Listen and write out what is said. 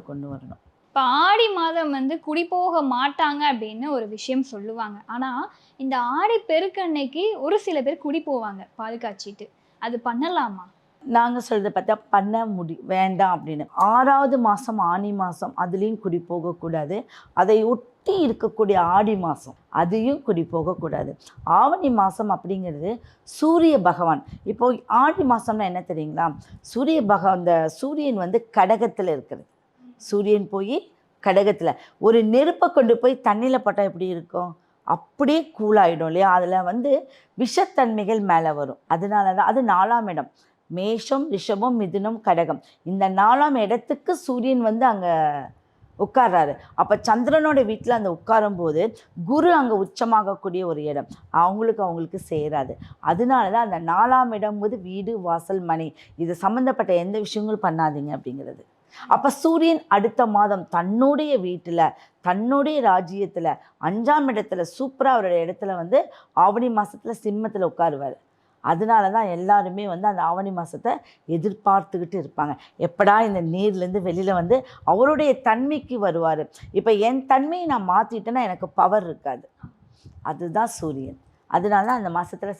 கொண்டு வரணும். இப்போ ஆடி மாதம் வந்து குடி போக மாட்டாங்க அப்படின்னு ஒரு விஷயம் சொல்லுவாங்க. ஆனால் இந்த ஆடி பெருக்கன்னைக்கு ஒரு சில பேர் குடி போவாங்க பால் காய்ச்சிட்டு. அது பண்ணலாமா? நாங்கள் சொல்றத பார்த்தா பண்ண முடி வேண்டாம் அப்படின்னு. ஆறாவது மாதம் ஆனி மாதம் அதுலேயும் குடி போகக்கூடாது. அதை ஒட்டி இருக்கக்கூடிய ஆடி மாதம் அதையும் குடி போகக்கூடாது. ஆவணி மாதம் அப்படிங்கிறது சூரிய பகவான். இப்போ ஆடி மாதம்னா என்ன தெரியுங்களா? சூரிய பகவான் இந்த சூரியன் வந்து கடகத்தில் இருக்கிறது. சூரியன் போய் கடகத்தில். ஒரு நெருப்பை கொண்டு போய் தண்ணியில் போட்டால் எப்படி இருக்கும்? அப்படியே கூலாயிடும் இல்லையா? அதில் வந்து விஷத்தன்மைகள் மேலே வரும். அதனால தான் அது நாலாம் இடம். மேஷம் ரிஷபம் மிதுனம் கடகம். இந்த நாலாம் இடத்துக்கு சூரியன் வந்து அங்கே உட்கார்றாரு. அப்போ சந்திரனோட வீட்டில் அந்த உட்காரும்போது குரு அங்கே உச்சமாகக்கூடிய ஒரு இடம். அவங்களுக்கு அவங்களுக்கு சேராது. அதனால தான் அந்த நாலாம் இடம் போது வீடு வாசல் மனை. இது சம்மந்தப்பட்ட எந்த விஷயங்களும் பண்ணாதீங்க அப்படிங்கிறது. அப்போ சூரியன் அடுத்த மாதம் தன்னுடைய வீட்டில் தன்னுடைய ராஜ்யத்தில் அஞ்சாம் இடத்துல சூப்பராக அவருடைய இடத்துல வந்து ஆவணி மாதத்தில் சிம்மத்தில் உட்காருவார். அதனால தான் எல்லாருமே வந்து அந்த ஆவணி மாதத்தை எதிர்பார்த்துக்கிட்டு இருப்பாங்க. எப்படா இந்த நீர்லேருந்து வெளியில் வந்து அவருடைய தன்மைக்கு வருவார். இப்போ என் தன்மையை நான் மாற்றிட்டேன்னா எனக்கு பவர் இருக்காது. அதுதான் சூரியன். அதனால தான் அந்த மாதத்தில்